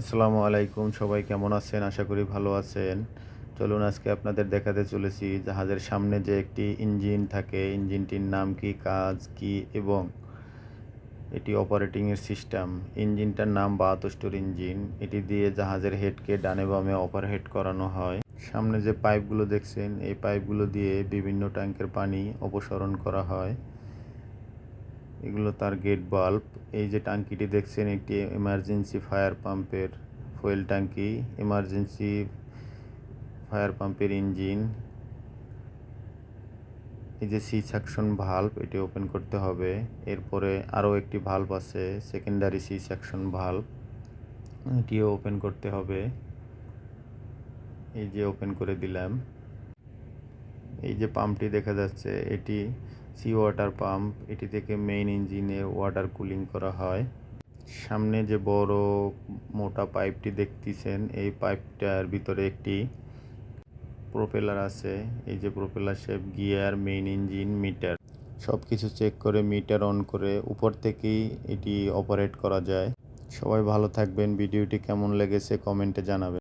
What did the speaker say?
আসসালামু আলাইকুম, সবাই কেমন আছেন? আশা করি ভালো আছেন। চলুন আজকে আপনাদের দেখাতে চলেছি জাহাজের সামনে যে একটি ইঞ্জিন থাকে। ইঞ্জিনটির নাম কি, কাজ কি এবং এটি অপারেটিংয়ের সিস্টেম ইঞ্জিনটার নাম বাহাত্তর ইঞ্জিন। এটি দিয়ে জাহাজের হেডকে ডানে বামে ওভারহেড করানো হয়। সামনে যে পাইপগুলো দেখছেন, এই পাইপগুলো দিয়ে বিভিন্ন ট্যাঙ্কের পানি অপসারণ করা হয়। এগুলো তার গেট বাল্ব এই যে ট্যাঙ্কিটি দেখছেন, একটি এমার্জেন্সি ফায়ার পাম্পের ফুয়েল ট্যাঙ্কি এমার্জেন্সি ফায়ার পাম্পের ইঞ্জিন এই যে সি সেকশন ভাল্ব এটি ওপেন করতে হবে। এরপরে আরও একটি ভাল্ব আছে সেকেন্ডারি সি সেকশন ভাল্ব এটিও ওপেন করতে হবে। এই যে ওপেন করে দিলাম। এই যে পাম্পটি দেখা যাচ্ছে, এটি সি ওয়াটার পাম্প। এটি থেকে মেইন ইঞ্জিনে ওয়াটার কুলিং করা হয়। সামনে যে বড় মোটা পাইপটি দেখতেছেন, এই পাইপটার ভিতরে একটি প্রোপেলার আছে। এই যে propeller shape gear main engine meter সব কিছু চেক করে মিটার অন করে উপর থেকেই এটি অপারেট করা যায়। সবাই ভালো থাকবেন। ভিডিওটি কেমন লেগেছে কমেন্টে জানাবেন।